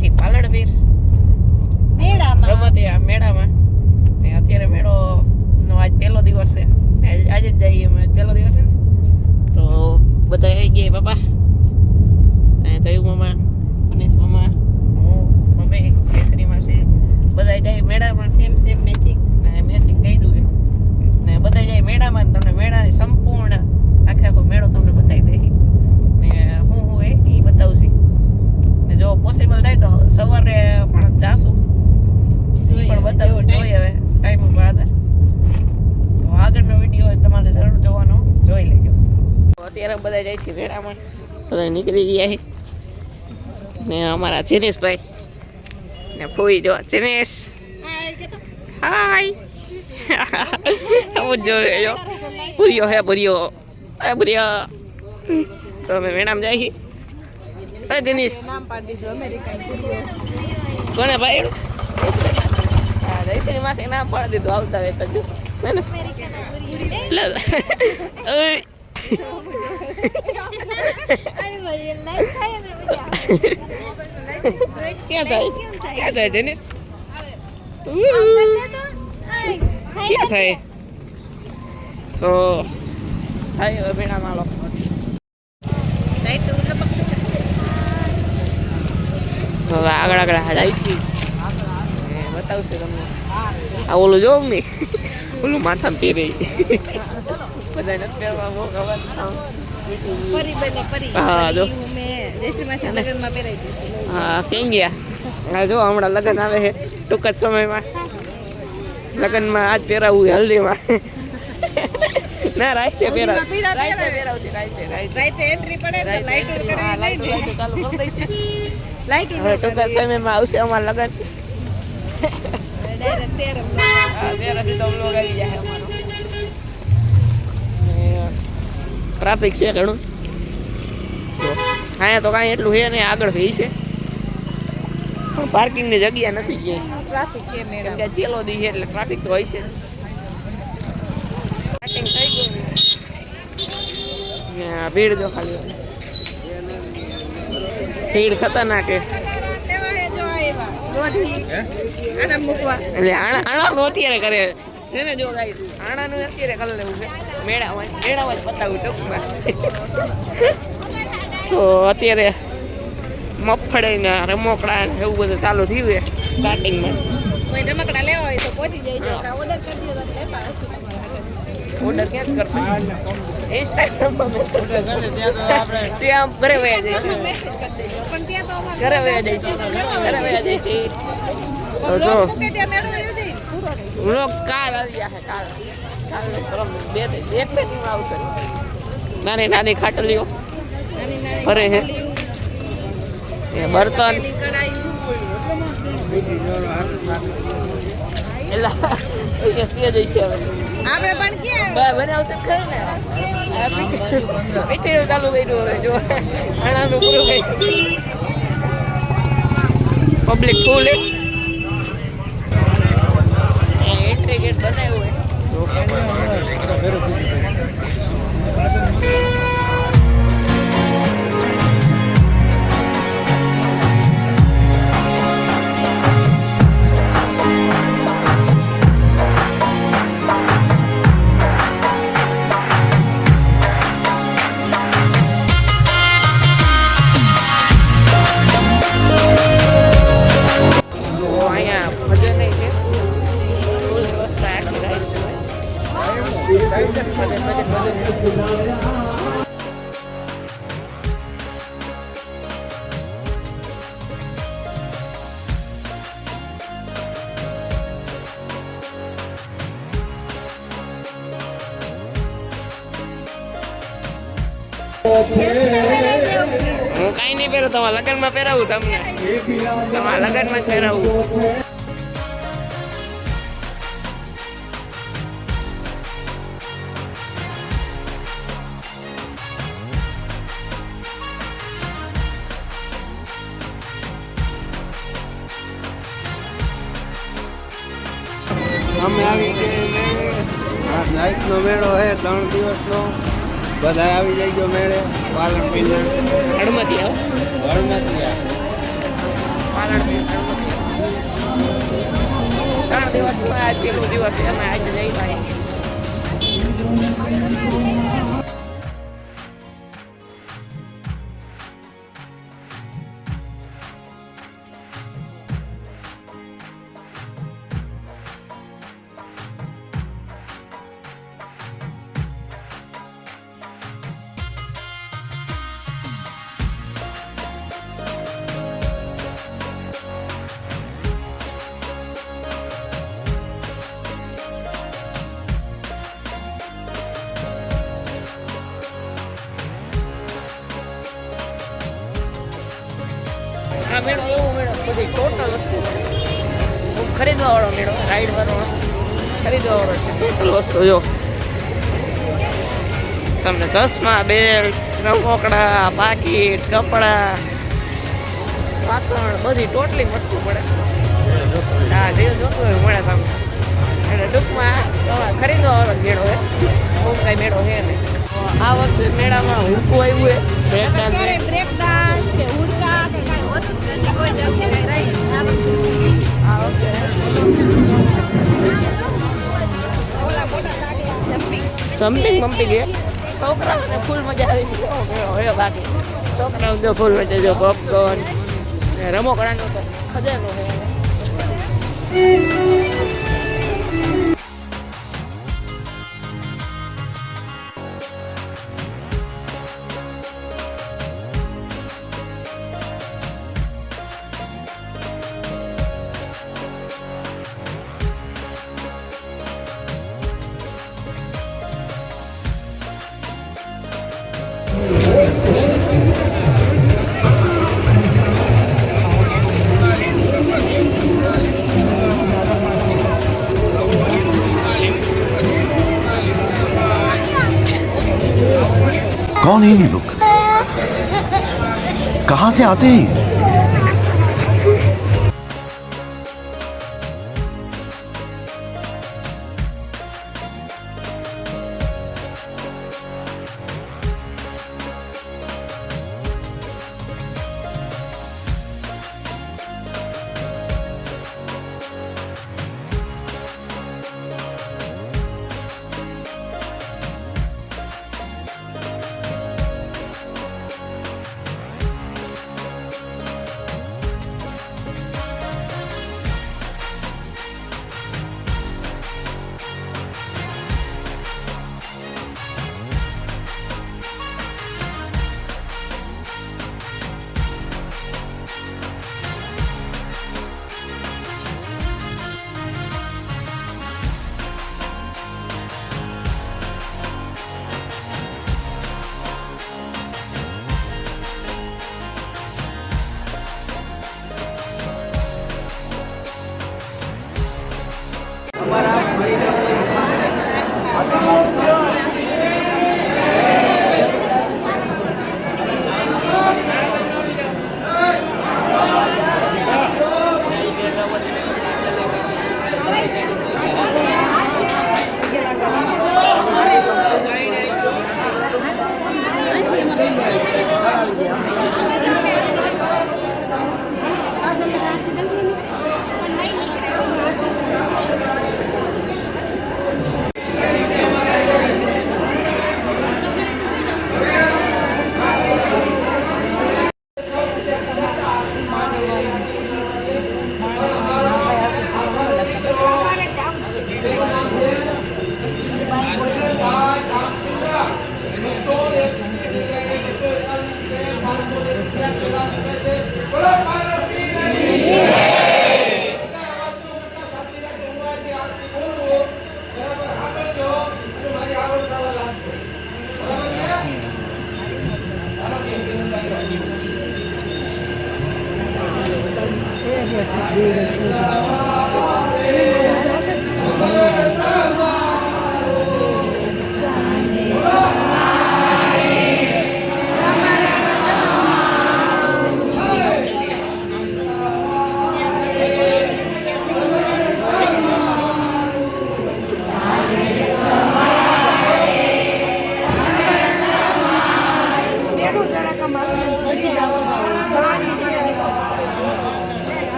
છીએ પાલણવીર મેળામાં? રમતિયા મેળામાં. ને અત્યારે મેળો નો આજ પહેલો દિવસ છે. આજે જ જઈએ અમે. પહેલો દિવસ છે તો બધા આવી ગયા બાપા. અહીંયા જયું મામા મનીષ મામા હું મમ્મી કેસરી માસી. બધા જાય મેળામાં. સેમ સેમ મેચિંગ મેચિંગ કર્યું ને બધા જાય મેળામાં તમને મેળાની સંપૂર્ણ આખે આખો મેળો તમને બતાવી દઈ ને હું હું એ એ બતાવશે ને જો પોસિબલ થાય તો સવારે પણ જાશું ઈ પણ બતાવશું જોઈએ હવે ટાઈમ ઉપર આધાર તો આગળનો વીડિયો તમારે જરૂર જોવાનો જોઈ લેજો તો અત્યારે જાય છે મેળામાં બધા નીકળી ગયા ને અમારા જીનેશભાઈ ને ફોઈ જો જીનેશ. હાય. આવું જ જોઈએ જો ભૂર્યો હે, ભૂર્યો. એ ભૂર્યો. તો અમે જાય નામ પાડી દીધું અમેરિકન કોને ભાઈ? હા જયશ્રી માસી નામ પાડી દીધું, આવતા વેત જ હે ને? ક્યાં થાય ક્યાં થાય દિનેશ ક્યાં થાય તો થાય હવે હવે આગળ આગળ છે બતાવશે તમને આ ઓલું જોઉં ને ઓલું માથામાં પહેરે બધા નથી પહેરવા બહુ ખબર હા, જો. હું કેમ ગયા? હા હમણાં લગ્ન આવે છે ટૂંક જ સમયમાં. લગ્નમાં આજ પહેરાવું છે હલ્દીમાં. ના રાઈતે પહેરાવ. રાઈતે પહેરાવે. રાઈતે રાઈતે એન્ટ્રી પડે તો લાઈટ લાઈટ ચાલુ કરી દઈશે. લાઈટ હવે ટૂંક જ સમયમાં આવશે અમારા લગ્ન. ડાયરેક્ટ તેરમ હા ત્યારથી તો બ્લોગ આવી જાય અમારો. ટ્રાફિક છે ઘણું. અહીંયા તો કાંઈ એટલું છે નહીં આગળ થઈ છે. પણ પાર્કિંગની જગ્યા નથી ક્યાંય. ટ્રાફિક છે મેડમ કે ચેલો દી છે એટલે ટ્રાફિક તો હોય છે. પાર્કિંગ થઈ ગયું ભીડ જો ખાલી ભીડ ખતરનાક છે. એટલે આણા આણાનું અત્યારે કરે છે ને જો ગાઈ આણાનું અત્યારે કલર લેવું છે. મેળામાં મેળામાં જ બતાવું ટૂંકમાં. તો અત્યારે મગફળી ને રમકડા ને એવું બધું ચાલુ થયું છે સ્ટાર્ટિંગમાં કોઈ રમકડા લેવા હોય તો પહોંચી જઈજો ઓર્ડર કરી દો તો લેતા હશું તમારા હાથે. ઓર્ડર ક્યાં કરશે? ઇન્સ્ટાગ્રામમાં ત્યાં ઘરે વયા જાય છે. મેસેજ કરી દેજો પણ ત્યાં તો અમારે ઘરે વયા જાય ઘરે વયા જાય તો જો. લોક કાલ આવી જશે કાલ. કાલ બે બે- એક બે દિન આવશે. નાની નાની ખાટલીઓ. ફરે છે. એ બર્તન. આપણે પણ બા બનાવશે જ ને ચાલુ કર્યું હવે જો. પૂરું કર્યું. પબ્લિક ફૂલ એન્ટ્રી બનાવ્યું હોય. હું કાંઈ નહીં પહેરું, તમારા લગ્નમાં પહેરાવું તમને. તમારા લગ્નમાં જ પહેરાવું. અમે આવી ગયા નાઇટનો મેળો છે, ત્રણ દિવસનો. બધા આવી જાય મેળે. પાલણ મહિના હળમતી આવ હળમતી પાલણ ત્રણ દિવસ આજ પેલો દિવસ એમાં આજે નહીં ભાઈ આ મેળો એવો મેળો બધી ટોટલ વસ્તુ. ખરીદવાવાળો ખરીદવા વાળો મેળો રાઈડ વાળો ખરીદવા વાળો છે. ટોટલ વસ્તુ જો. તમને ચશ્મા બેલ્ટ રમકડા પાકીટ કપડા વાસણ બધી ટોટલી વસ્તુ મળે. હા જે જોતું હોય મળે તમને. એટલે ટૂંકમાં તમારે ખરીદવા વાળો મેળો હોય બહુ કાંઈ મેળો છે નહીં. આ વર્ષે મેળામાં હુકું આવ્યું છે. બ્રેક ડાન્સ કે હુડકા જમ્પિંગ બમ્પિંગ એ છોકરાઓને ફૂલ મજા આવી હોય બાકી. છોકરાઓ જો ફૂલ મજા જો પોપકોર્ન રમકડાનો ખજાનો છે. कौन है ये लोग कहां से आते हैं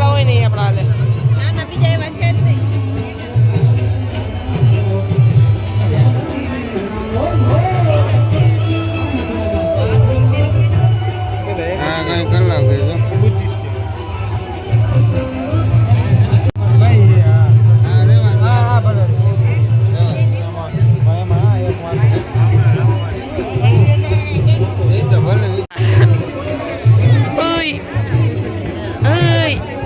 હોય ને આપણા હાલે. ના ના બીજા